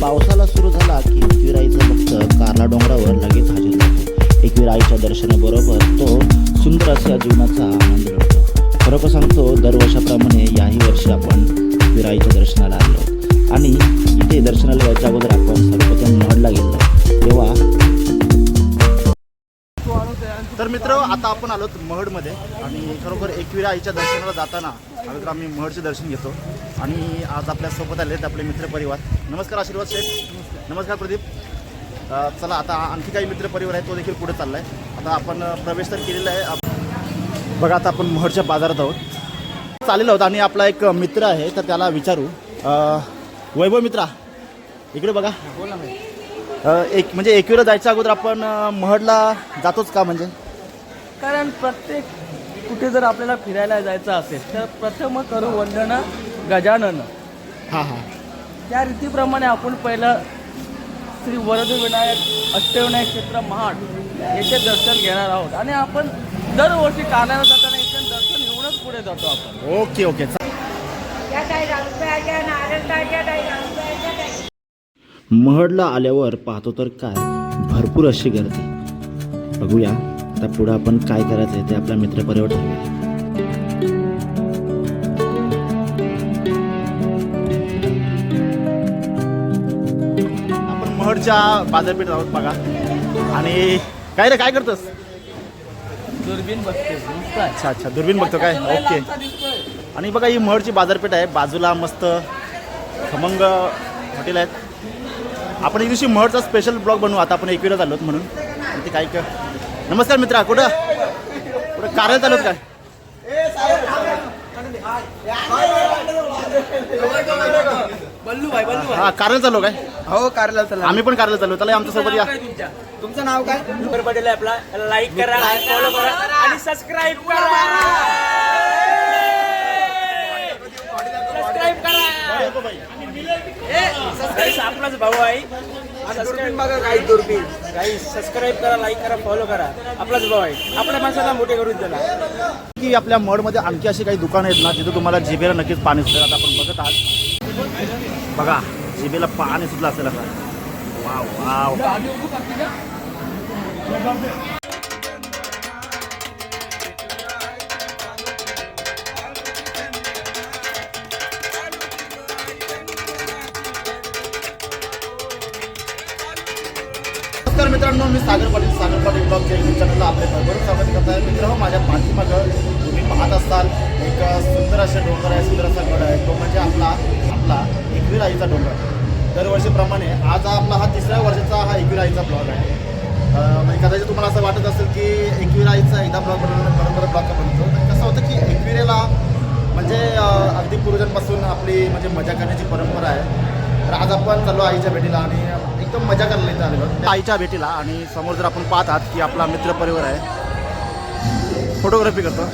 पावसाला सुरू झाला की एकविराईचा भक्त कारला डोंगरावर लगेच हजर होतो एकविराईच्या दर्शनाबरोबर तो सुंदर असा जीवनाचा आनंद लुटतो खरोखर सांगतो दरवर्षाप्रमाणे याही वर्षी आपण एकविराईच्या दर्शनाला आलो. आणि इथे दर्शनाला यायच्या अगोदर आपण सर्वप्रथम महडला गेलो. तेव्हा तर मित्र आता आपण आलो महडमध्ये. आणि खरोखर एकविरा आईच्या दर्शनाला जाताना अगोदर आम्ही महडचे दर्शन घेतो. आणि आज आपल्यासोबत आले आहेत आपले मित्रपरिवार. नमस्कार आशीर्वाद शेठ. नमस्कार प्रदीप. चला आता आणखी काही मित्रपरिवार आहे तो देखील पुढे चालला आहे आता आपण प्रवेश तर केलेला आहे. बघा आता आपण महडच्या बाजारात आहोत. चालेल आहोत आणि आपला एक मित्र आहे तर त्याला विचारू. वैभव मित्रा इकडे बघा. अ, एक म्हणजे एकविरा जायच्या अगोदर आपण महडला जातोच का म्हणजे? कारण प्रत्येक कुठे जर आपल्याला फिरायला जायचं असेल तर प्रथम करू वंदन गजानन. हां हां. त्या रीतीप्रमाणे आपण पहिलं श्री वरद विनायक अष्टविनायक क्षेत्र महाड येथे दर्शन घेणार आहोत. आणि आपण दरवर्षी कारण्याला जाताना इथे दर्शन घेऊनच पुढे जातो आपण. Okay okay. महडला आल्यावर पाहतो तर काय? भरपूर अशी गर्दी. बघूया आता पुढं आपण काय करायचं आहे ते आपल्या मित्रपरिवार ठरवेल महडच्या बाजारपेठ आहोत बघा. आणि काय रे काय करतोस? दुर्बीन बघते. अच्छा अच्छा दुर्बीन बघतो काय? ओके. आणि बघा ही महडची बाजारपेठ आहे. बाजूला मस्त खमंग हॉटेल आहेत. आपण एक दिवशी महडचा स्पेशल ब्लॉग बनवू. आता आपण एकविरा आलोत म्हणून. इथे काय कर नमस्कार मित्रा कुठं? कुठं कार्यात आलोत काय? बल्लू भाई बल्लू हा कार्यात चालू काय? हो कारला चला. आम्ही पण कार्यात चालू त्याला आमच्यासोबत या. तुमचं नाव काय? नंबर पटेल आहे आपला. लाईक करा फॉलो करा आणि सबस्क्राईब करा. सबस्क्राईब करा. आपलाच भाऊ आहे. बघा काही दुर्बीण. काही सबस्क्राईब करा लाईक करा फॉलो करा. आपलाच भाऊ आहे. आपल्या माणसाला मोठे करून दिला की आपल्या महडमध्ये आणखी अशी काही दुकानं आहेत ना जिथं तुम्हाला जिभेला नक्कीच पाणी सुटेल. आता आपण बघत आहात. बघा जिबेला पाणी सुटलं असेल आता. Wow wow. नमस्कार मित्रांनो मी सागर पाटील सागर पाटील ब्लॉग यूट्यूब चॅनलला आपले भरभरून स्वागत करत आहे. मित्र हो, माझ्या पाठीमागं तुम्ही पाहत असाल एक सुंदर असे डोंगर आहे सुंदर असा गड आहे. तो म्हणजे आपला आपला एकवीर आईचा डोंगर. दरवर्षीप्रमाणे आज आपला हा तिसऱ्या वर्षाचा हा एकवीर आईचा ब्लॉग आहे. म्हणजे कदाचित तुम्हाला असं वाटत असेल की एकवीर आईचा एकदा ब्लॉग बनवलं बरोबर ब्लॉग बनवतो तर कसं होतं की एकविरेला म्हणजे अगदी पूर्वजांपासून आपली म्हणजे मजा करण्याची परंपरा आहे. तर आज आपण चाललो आईच्या भेटीला आणि एकदम मजा करायला इथं आलेलो आईच्या भेटीला आणि समोर जर आपण पाहत आहात की आपला मित्र परिवार आहे फोटोग्राफी करतो.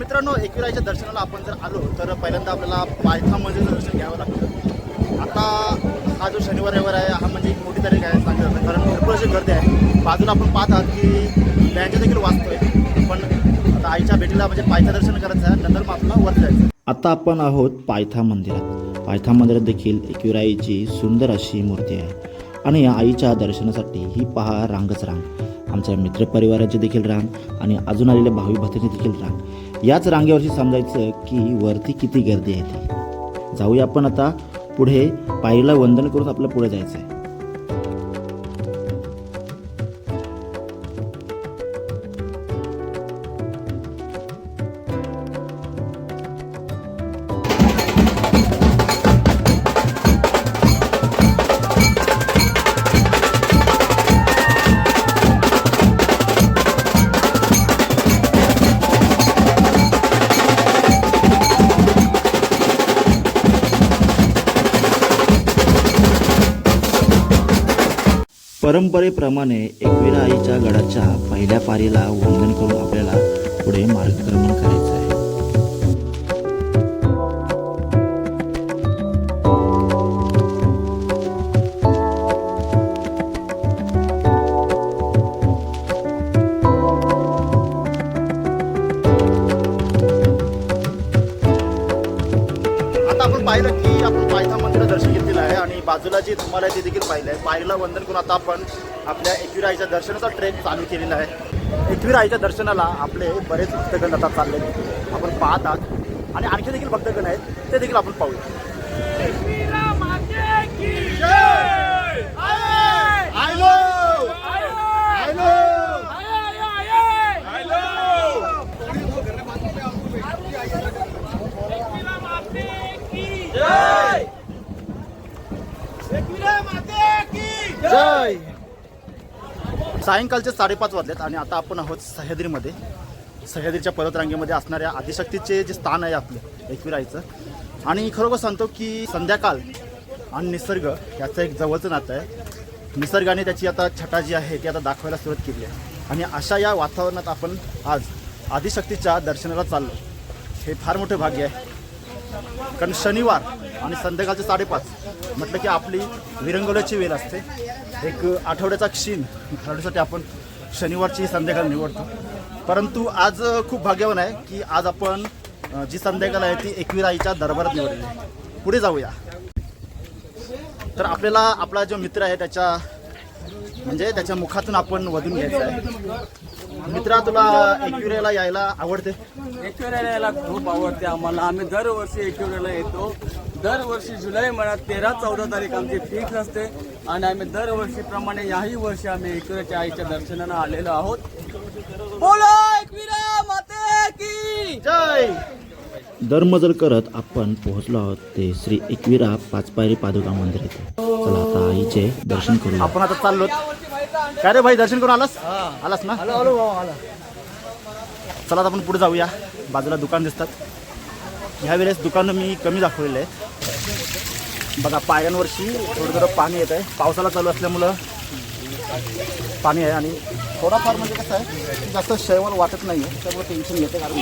मित्रांनो एकविराईच्या दर्शनाला आपण जर आलो तर पहिल्यांदा आपल्याला पायथा मंदिरचं दर्शन घ्यावं लागतं. आता हा जो शनिवार रविवार आहे हा म्हणजे एक मोठी तारीख आहे सांगितलं जातं कारण भरपूर अशी गर्दी आहे. बाजूला आपण पाहत आहात की बँक देखील वाचतोय पण आता आईच्या भेटीला म्हणजे पायथा दर्शन करायचं आहे नंतर मग आपल्याला वर जायचं आता आपण आहोत पायथा मंदिरात. पायथा मंदिरात देखील एकविराईची सुंदर अशी मूर्ती आहे. आणि या आईच्या दर्शनासाठी ही पहा रांगच रांग. आमच्या मित्रपरिवाराची देखील रांग आणि अजून आलेल्या भावी भक्तांची देखील रांग. याच रांगेवरती समजायचं की वरती किती गर्दी आहे ती. जाऊया आपण आता पुढे. पायरीला वंदन करून आपलं पुढे जायचं आहे परंपरेप्रमाणे एकविरा आईच्या गडाच्या पहिल्या पारीला वंदन करून आणि जी तुम्हाला ते देखील पाहिलं आहे पायरीला वंदन करून आता आपण आपल्या एकविरा आईच्या दर्शनाचा ट्रेक चालू केलेला आहे. एकविरा आईच्या दर्शनाला आपले बरेच भक्तगण आता चालले आपण पाहतात. आणि आणखी देखील भक्तगण आहेत. ते देखील आपण पाहूया. जय! सायंकाळचे साडेपाच वाजलेत आणि आता आपण आहोत सह्याद्रीमध्ये. सह्याद्रीच्या पर्वतरांगेमध्ये असणाऱ्या आदिशक्तीचे जे स्थान आहे आपलं एकविरायचं आणि खरोखर सांगतो की संध्याकाळ आणि निसर्ग याचं एक जवळचं नातं आहे. निसर्गाने त्याची आता छटा जी आहे ती आता दाखवायला सुरुवात केली आहे. आणि अशा या वातावरणात आपण आज आदिशक्तीच्या दर्शनाला चाललो. हे फार मोठे भाग्य आहे. कारण शनिवार आणि संध्याकाळचे साडेपाच. म्हटलं की आपली विरंगुळ्याची वेळ असते. एक आठवड्याचा क्षीण घालवण्यासाठी आपण शनिवारची संध्याकाळ निवडतो. परंतु आज खूप भाग्यवान आहे की आज आपण जी संध्याकाळ आहे ती एकविराईच्या दरबारात निवडली आहे. पुढे जाऊया. तर आपल्याला आपला जो मित्र आहे त्याच्या म्हणजे त्याच्या मुखातून आपण वधून घ्यायचं आहे. मित्रा तुला एकविराला यायला आवडते? एकविराला यायला खूप आवडते आम्हाला. आम्ही दरवर्षी एकविराला येतो. दरवर्षी जुलै महिन्यात तेरा चौदा तारीख आमची फिक्स असते. आणि आम्ही दरवर्षीप्रमाणे याही वर्षी आम्ही एकविराच्या आईच्या दर्शनाला आलेलो आहोत. बोला एकविरा माते की जय! दरमजल करत आपण पोहोचलो आहोत ते श्री एकविरा पाचपायरी पादुका मंदिर येथे चला आता आईचे दर्शन करूया. आपण आता चाललो काय रे भाई दर्शन करून आलास? आलास ना? चला आता आपण पुढे जाऊया. बाजूला दुकान दिसतात. ह्या वेळेस दुकानं मी कमी दाखवलेले आहे बघा पायांवरशी थोडं थोडं पाणी येत आहे पावसाला चालू असल्यामुळं पाणी आहे आणि थोडाफार म्हणजे कसं आहे जास्त शैवाल वाटत नाही आहे त्यामुळे टेन्शन येते कारण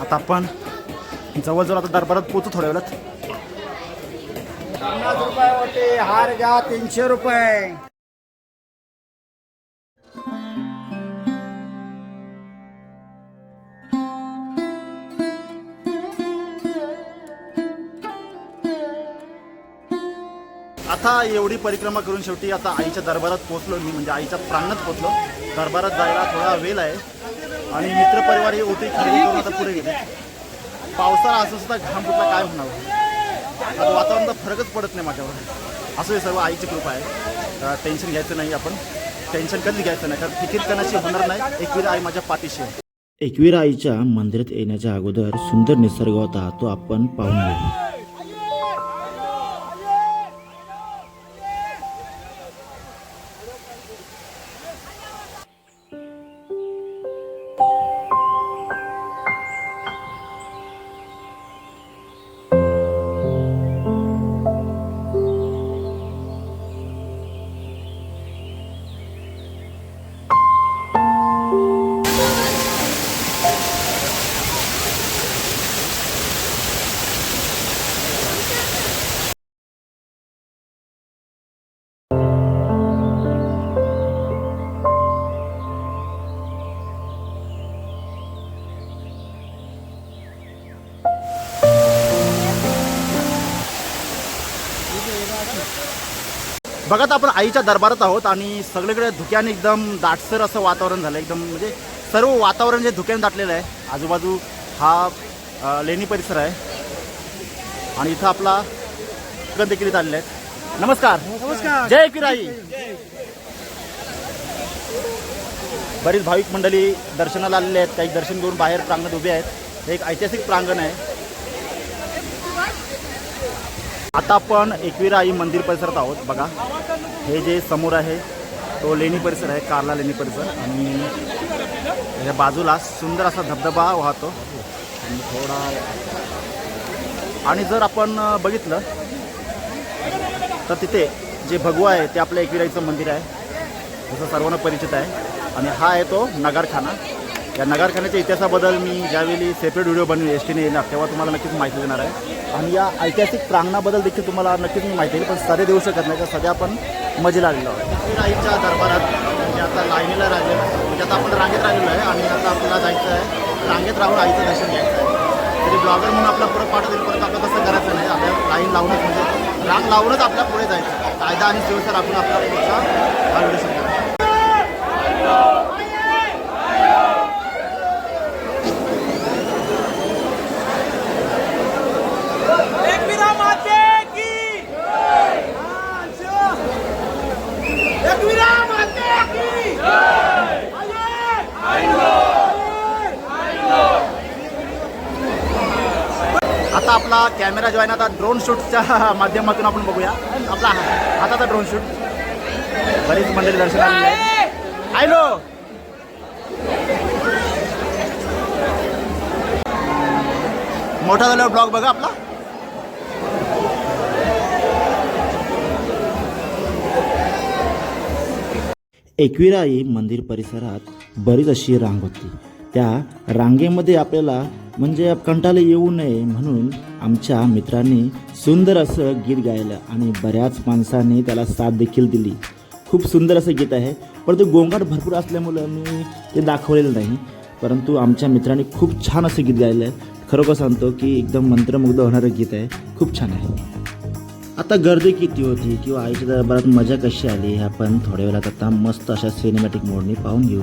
आता आपण जवळजवळ आता दरबारात पोचू थोड्या वेळात. पन्नास रुपये होते हार घ्या तीनशे रुपये. आता एवढी परिक्रमा करून शेवटी आता आईच्या दरबारात पोहोचलो मी म्हणजे आईच्या प्रांगणात पोहोचलो. दरबारात जायला थोडा वेळ आहे. आणि मित्रपरिवार हे ओटी खरेदी करून आता पुढे गेले. पावसाळा असं सुद्धा घाम कुठला काय होणार? आता वातावरणाचा फरकच पडत नाही माझ्यावर. असं हे सर्व आईची कृपा आहे. टेन्शन घ्यायचं नाही आपण. टेन्शन कधीच घ्यायचं नाही. कारण फिकीर करण्याशी होणार नाही. एकवीर आई माझ्या पाठीशी आहे. एकवीर आईच्या मंदिरात येण्याच्या अगोदर सुंदर निसर्ग होता तो आपण पाहून घेऊ बघा तर आपण आईच्या दरबारात आहोत आणि सगळीकडे धुक्याने एकदम दाटसर असं वातावरण झालं. एकदम म्हणजे सर्व वातावरण जे धुक्याने दाटलेलं आहे आजूबाजू हा लेणी परिसर आहे. आणि इथं आपला गण देखील आलेले आहेत. नमस्कार. नमस्कार. जय किराई. बरीच भाविक मंडळी दर्शनाला आलेले आहेत. काही दर्शन घेऊन बाहेर प्रांगणात उभे आहेत. हे एक ऐतिहासिक प्रांगण आहे. आता आपण एकविरा आई मंदिर परिसरात आहोत. बघा हे जे समोर आहे तो लेणी परिसर आहे कारला लेणी परिसर. आणि या बाजूला सुंदर असा धबधबा वाहतो. आणि थोडा आणि जर आपण बघितलं तर तिथे जे भगवा आहे ते आपल्या एकविराईचं मंदिर आहे. जसं सर्वांना परिचित आहे. आणि हा आहे तो नगारखाना. या नगारखान्याच्या इतिहासाबद्दल मी ज्यावेळी सेपरेट व्हिडिओ बनवी एस टीने येणार तेव्हा तुम्हाला नक्कीच माहिती देणार आहे. आणि या ऐतिहासिक प्रांगणाबद्दल देखील तुम्हाला नक्कीच मी माहिती आहे पण सध्या देऊ शकत नाही तर सध्या आपण मजे लागलेलो आहोत. एकविराईच्या दरबारात म्हणजे आता लाईनीला राहिले म्हणजे आता आपण रांगेत राहिलेलो आहे आणि आता आपल्याला जायचं आहे. रांगेत राहून आईचं दर्शन घ्यायचं आहे. तरी ब्लॉगर म्हणून आपला पुढे पाठवत येईल परत आपलं तसं करायचं नाही. आपल्या लाईन लावूनच म्हणजे रांग लावूनच आपल्या पुढे जायचं कायदा आणि शिवसर आपण आपल्या पुढचा हा व्हिडिओ सुरू करू. आता आपला कॅमेरा जो आहे ना आता ड्रोन शूटच्या माध्यमातून आपण बघूया. आपला हा- हाताचा ड्रोन शूट बरीच मंडळी दर्शन आलेली आहे मोठा झाल्यावर ब्लॉग बघा आपला. एकविराई मंदिर परिसरात बरीच अशी रांग होती त्या रांगेमध्ये आपल्याला म्हणजे कंटाला येऊ नये म्हणून आमच्या मित्रांनी सुंदर असं गीत गायलं आणि बऱ्याच माणसांनी त्याला साथ देखील दिली. खूप सुंदर असं गीत आहे. परंतु गोंगाट भरपूर असल्यामुळं मी ते दाखवलेलं नाही. परंतु आमच्या मित्रांनी खूप छान असं गीत गायलं आहे. खरोखर सांगतो की एकदम मंत्रमुग्ध होणारं गीत आहे. खूप छान आहे. आता गर्दी किती होती किंवा आईच्या दरबारात मजा कशी आली हे आपण थोड्या वेळात आता मस्त अशा सिनेमॅटिक मोडनी पाहून घेऊ.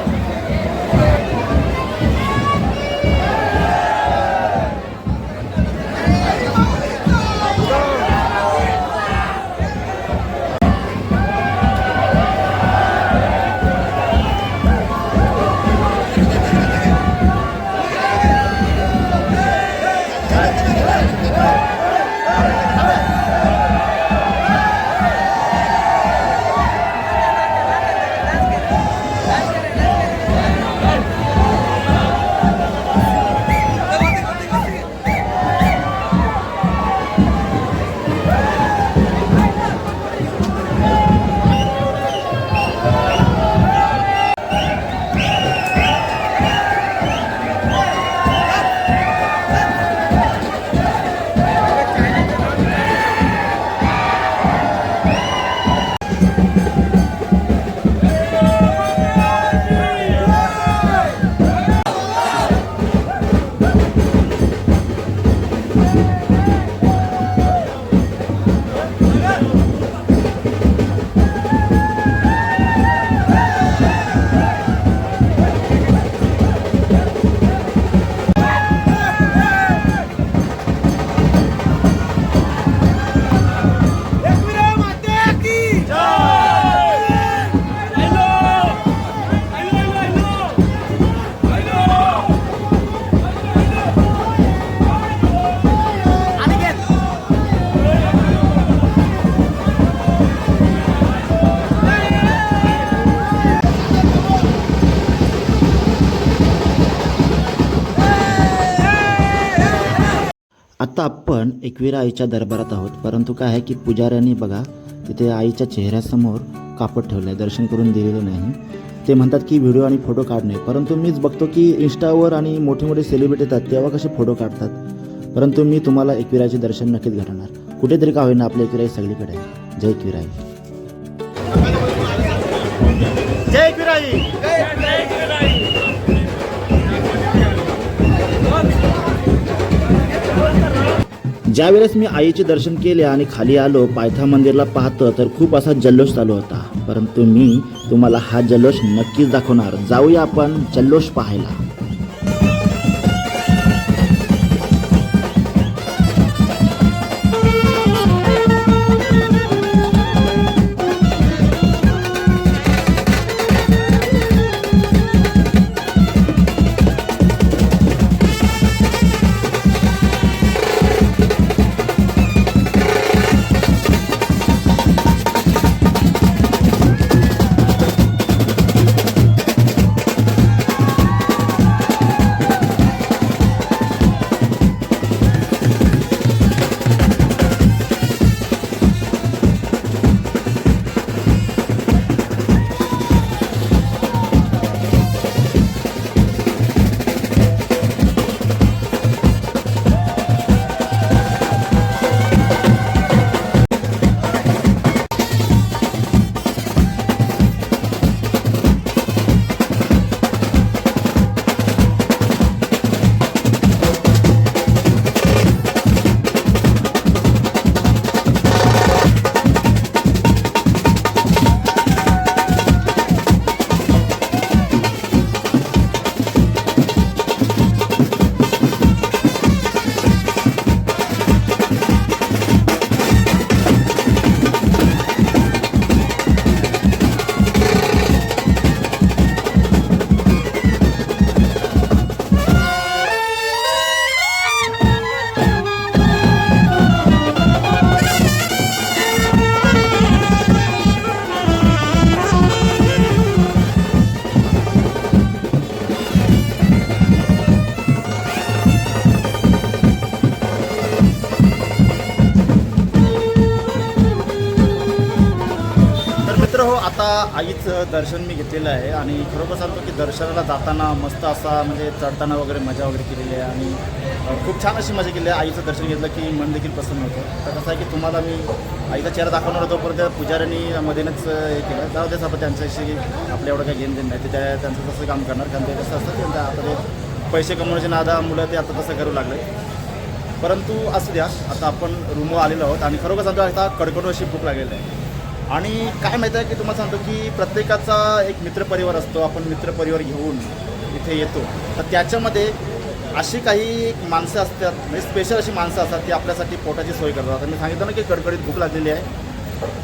एकविरा आईच्या दरबारात आहोत. परंतु काय आहे की पुजाऱ्यांनी बघा तिथे आईच्या चेहऱ्यासमोर कापड ठेवलं आहे दर्शन करून दिलेलं नाही. ते म्हणतात की व्हिडिओ आणि फोटो काढणे परंतु मीच बघतो की इंस्टावर आणि मोठे मोठे सेलिब्रिटी येतात तेव्हा कसे फोटो काढतात? परंतु मी तुम्हाला एकविराचे दर्शन नक्कीच घडवणार. कुठेतरी का होईना आपल्या एकविराई सगळीकडे आहे. जय एकविराई. जय एकविराई. ज्यावेळेस मी आईचे दर्शन केले आणि खाली आलो पायथा मंदिरला पाहतं तर खूप असा जल्लोष चालू होता. परंतु मी तुम्हाला हा जल्लोष नक्कीच दाखवणार. जाऊया आपण जल्लोष पाहायला. आईचं दर्शन मी घेतलेलं आहे आणि खरोखर सांगतो की दर्शनाला जाताना मस्त असा म्हणजे चढताना वगैरे मजा वगैरे केलेली आहे आणि खूप छान अशी मजा केली आहे. आईचं दर्शन घेतलं की मन देखील प्रसन्न होतं. तर कसं आहे की तुम्हाला मी आईचा चेहरा दाखवणार होतो परत त्या पुजाऱ्यांनी मध्येच हे केलं. जाऊ देच आपण त्यांच्याशी आपल्या एवढं काही घेणं देणं नाही. ते त्या त्यांचं तसं काम करणार. कारण ते कसं असतं त्यांच्या आता ते पैसे कमवण्याचे नादा मुलं ते आता तसं करू लागले. परंतु असू द्या आता आपण रूमवर आलेलो आहोत आणि खरोखर सांगतो आता कडकडू अशी भूक लागलेली आहे. आणि काय माहीत आहे की तुम्हाला सांगतो की प्रत्येकाचा एक मित्रपरिवार असतो आपण मित्रपरिवार घेऊन इथे येतो. तर त्याच्यामध्ये अशी काही माणसं असतात म्हणजे स्पेशल अशी माणसं असतात ती आपल्यासाठी पोटाची सोय करतात. आता मी सांगितलं ना की कडकडीत भूक लागलेली आहे.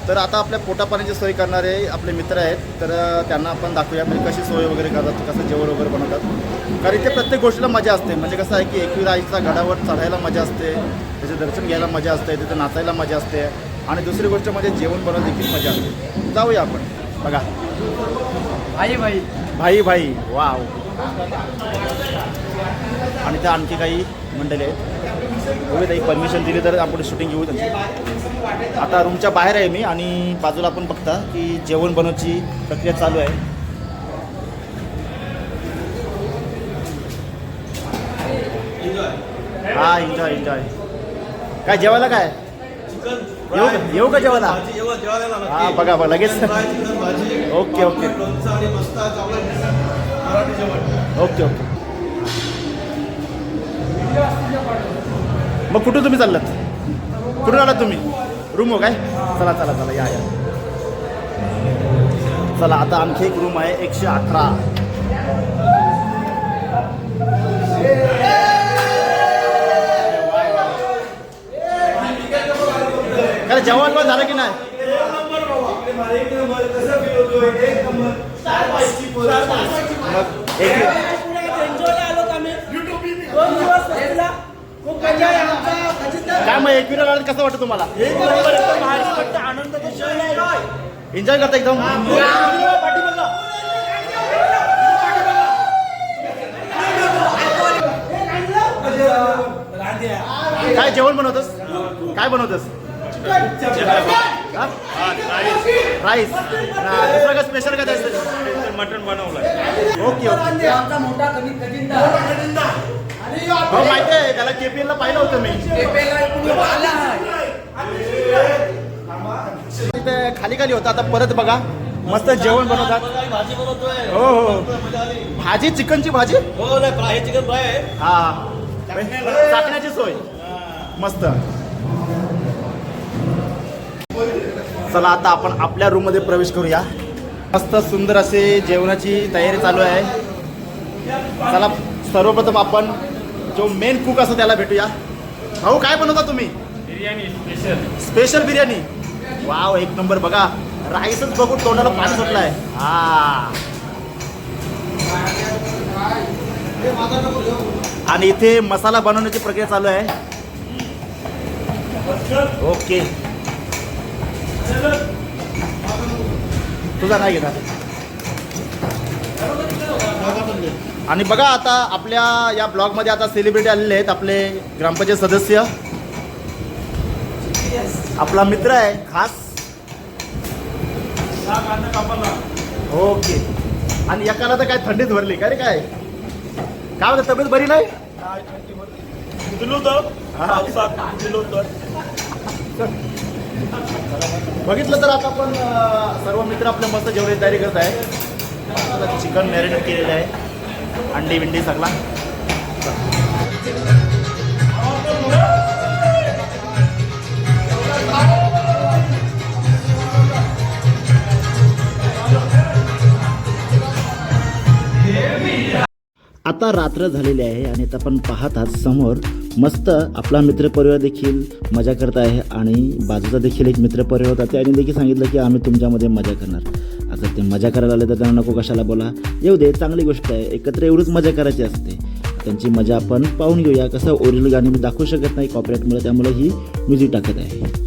तर आता आपल्या पोटापाण्याची सोय करणारे आपले मित्र आहेत तर त्यांना आपण दाखवूया म्हणजे कशी सोय वगैरे करतात कसं जेवण वगैरे बनवतात. कारण इथे प्रत्येक गोष्टीला मजा असते. म्हणजे कसं आहे की एकवीर आईचा गडावर चढायला मजा असते त्याचे दर्शन घ्यायला मजा असते तिथे नाचायला मजा असते. आणि दुसरी गोष्ट म्हणजे जेवण बनवत देखील मजा असते. जाऊया आपण. बघा. आई भाई. भाई भाई. वाव. आणि त्या आणखी काही मंडळी आहेत. बघूया ताई परमिशन दिली तर आपण शूटिंग घेऊ त्यांची. आता रूमच्या बाहेर आहे मी आणि बाजूला आपण बघता की जेवण बनवची प्रक्रिया चालू आहे. हा एन्जॉय एन्जॉय काय जेवायला काय? येऊ का- येऊ का जेवायला? हा बघा बघा लगेच. Okay okay. Okay okay. मग कुठून तुम्ही चाललात? कुठून आलात तुम्ही? रूम हो काय? चला चला चला या या. चला आता आणखी एक रूम आहे एकशे अठरा. काय जेवण पण झालं की नाही? मग एक काय मग एकविरा आला कसं वाटतं तुम्हाला? एन्जॉय करता एकदम. काय जेवण बनवतोस? काय बनवतोस? राईस. दुसरं काय स्पेशल काय द्यायचं मटण बनवलंय ओके ओके. हो माहिती आहे. त्याला केपीएल ला पाहिलं होतं मी. इथे खाली खाली होता. आता परत बघा. मस्त जेवण बनवतात. भाजी बनवतोय हो हो. भाजी चिकनची भाजी? हो नाही फ्राय चिकन फ्राय आहे. हा. टाकण्याची सोय. मस्त. चला आता आपण आपल्या रूममध्ये प्रवेश करूया. मस्त सुंदर असे जेवणाची तयारी चालू आहे. चला सर्वप्रथम आपण जो मेन कुक असतो त्याला भेटूया. भाऊ काय बनवता तुम्ही? Biryani special special biryani. Wow एक नंबर बघा. राईसच बघून तोंडाला पाणी सुटलाय. हा. आणि इथे मसाला बनवण्याची प्रक्रिया चालू आहे. ओके. तुझा नाही घेणार? आणि बघा आता आपल्या या ब्लॉगमध्ये आता सेलिब्रिटी आलेले आहेत आपले ग्रामपंचायत सदस्य. आपला मित्र आहे खास. ओके. आणि एकाला तर काय थंडीत भरली का रे काय? काय होतं तब्येत बरी नाही? तर हा. बघितलं तर आता आपण सर्व मित्र आपल्या मस्त जेवढे तयारी करत आहे चिकन मॅरिनेट केलेलं आहे. अंडी बिंडी सगळा. आता रात्र झालेली आहे आणि आता आपण पाहत आहात समोर मस्त आपला मित्रपरिवार देखील मजा करत आहे आणि बाजूचा देखील एक मित्रपरिवार होता. त्याने देखील सांगितलं की आम्ही तुमच्यामध्ये मजा करणार. आता ते मजा करायला आले तर त्यांना नको कशाला बोला. येऊ दे चांगली गोष्ट आहे. एकत्र एवढीच मजा करायची असते. त्यांची मजा आपण पाहून घेऊया. कसं ओरिजिनल गाणी मी दाखवू शकत नाही कॉपरेटमुळे त्यामुळे ही म्युझिक टाकत आहे.